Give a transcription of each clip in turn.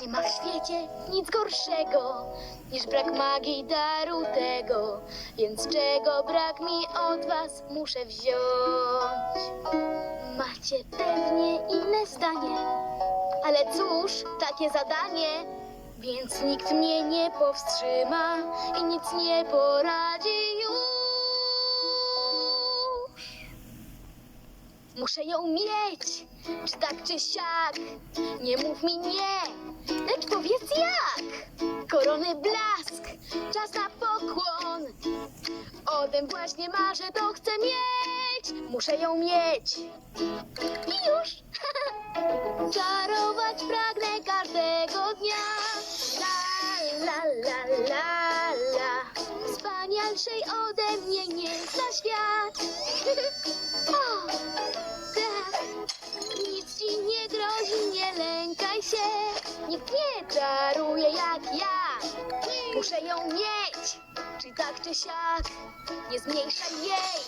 Nie ma w świecie nic gorszego niż brak magii daru tego, więc czego brak mi od was muszę wziąć. Macie pewnie inne zdanie, ale cóż, takie zadanie, więc nikt mnie nie powstrzyma i nic nie poradzi już. Muszę ją mieć, czy tak, czy siak. Nie mów mi nie, jak. Korony blask, czas na pokłon. O tym właśnie marzę, to chcę mieć. Muszę ją mieć. I już. Czarować pragnę każdego dnia. La, la, la, la, la. Wspanialszej ode mnie nie zna świat. Nie lękaj się. Nikt nie czaruje jak ja. Muszę ją mieć, czy tak, czy siak. Nie zmniejszaj jej.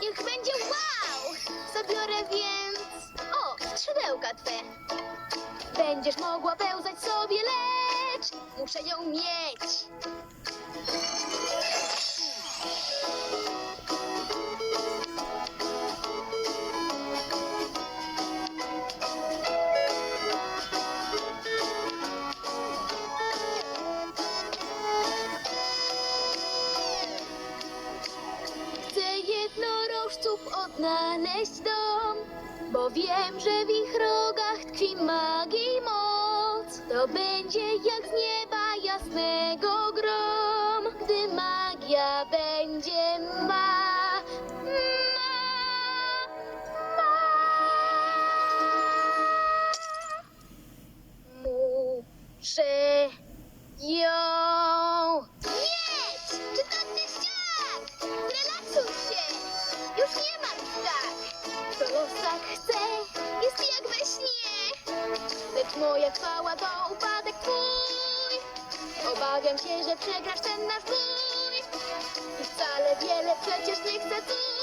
Niech będzie wow. Zabiorę więc. O, skrzydełka twe. Będziesz mogła pełzać sobie, lecz muszę ją mieć. Jednorożców odnaleźć dom, bo wiem, że w ich rogach tkwi magii moc. To będzie jak z nieba jasnego grom, gdy magia będzie ma. Ma, ma. Muszę ją losak chce, jest jak we śnie. Lecz moja chwała to upadek twój. Obawiam się, że przegrasz ten nasz bój. I wcale wiele przecież nie chcę cóż